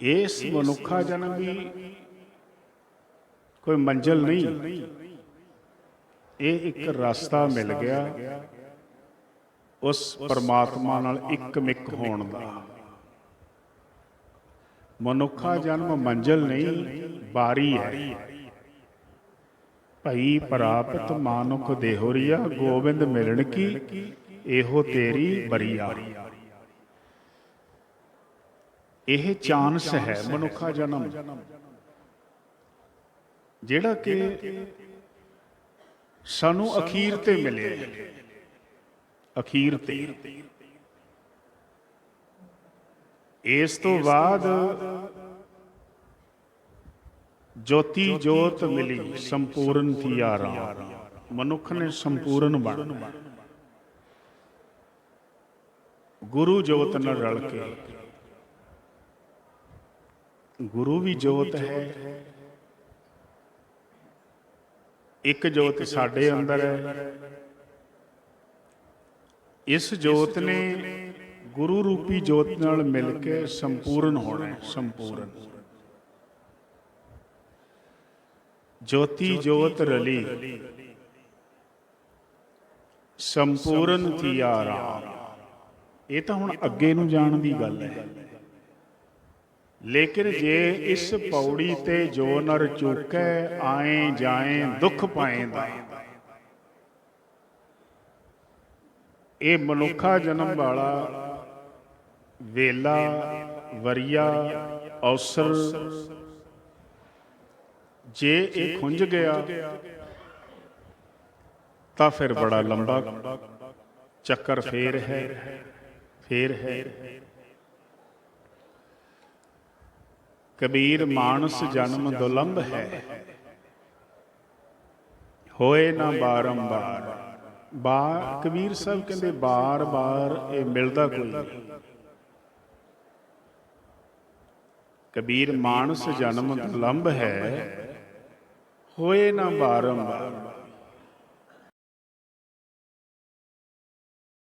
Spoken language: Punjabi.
ਇਸ ਮਨੁੱਖਾ ਜਨਮ ਵੀ ਕੋਈ ਮੰਜ਼ਲ ਨਹੀਂ। ਇਹ ਇੱਕ ਰਸਤਾ ਮਿਲ ਗਿਆ ਉਸ ਪਰਮਾਤਮਾ ਨਾਲ ਇੱਕ ਹੋਣ ਦਾ। ਮਨੁੱਖਾ ਜਨਮ ਮੰਜ਼ਲ ਨਹੀਂ, ਬਾਰੀ ਹੈ। ਭਈ ਪ੍ਰਾਪਤ ਮਾਨੁਖ ਦੇਹੁਰੀਆ, ਗੋਬਿੰਦ ਮਿਲਣ ਕੀ, ਇਹੋ ਤੇਰੀ ਬਰੀਆ। ਇਹ ਚਾਂਸ ਹੈ ਮਨੁੱਖਾ ਜਨਮ। ਜਿਹੜਾ ਕਿ ਸਾਨੂੰ ਅਖੀਰ ਤੇ ਮਿਲਿਆ ਅਖੀਰ ਤੇ। ਇਸ ਤੋਂ ਬਾਅਦ ਜੋਤੀ ਜੋਤ ਮਿਲੀ, ਸੰਪੂਰਨ ਥੀ ਆਰਾਮ ਮਨੁੱਖ ਨੇ ਸੰਪੂਰਨ ਬਣ ਗੁਰੂ ਜੋਤ ਨਾਲ ਰਲ ਕੇ ਗੁਰੂ ਵੀ ਜੋਤ ਹੈ। ਇੱਕ ਜੋਤ ਸਾਡੇ ਅੰਦਰ ਹੈ। ਇਸ ਜੋਤ ਨੇ ਗੁਰੂ ਰੂਪੀ ਜੋਤ ਨਾਲ ਮਿਲ ਕੇ ਸੰਪੂਰਨ ਹੋਣਾ ਹੈ ਸੰਪੂਰਨ। ਜੋਤੀ ਜੋਤ ਰਲੀ। ਸੰਪੂਰਨ ਥੀ ਆਰਾਮ ਇਹ ਤਾਂ ਹੁਣ ਅੱਗੇ ਨੂੰ ਜਾਣ ਦੀ ਗੱਲ ਹੈ। ਲੇਕਿਨ ਜੇ ਇਸ ਪੌੜੀ ਤੇ ਜੋ ਨਰ ਚੁੱਕੈ, ਆਏ ਜਾਏ ਦੁੱਖ ਪਾਏਂਦਾ। ਇਹ ਮਨੁੱਖਾ ਜਨਮ ਵਾਲਾ ਵੇਲਾ, ਵਰੀਆ ਅਵਸਰ ਜੇ ਇਹ ਖੁੰਝ ਗਿਆ, ਤਾਂ ਫਿਰ ਬੜਾ ਲੰਬਾ ਚੱਕਰ ਫੇਰ ਹੈ ਫੇਰ ਹੈ। ਕਬੀਰ ਮਾਨਸ ਜਨਮ ਦੁਲੰਭ ਹੈ। ਹੋਏ ਨਾ ਬਾਰੰਬਾਰ। ਬਾ ਕਬੀਰ ਸਾਹਿਬ ਕਹਿੰਦੇ ਬਾਰ-ਬਾਰ ਇਹ ਮਿਲਦਾ ਕੋਈ ਕਬੀਰ ਮਾਨਸ ਜਨਮ ਦੁਲੰਭ ਹੈ। ਹੋਏ ਨਾ ਬਾਰੰਬਾਰ।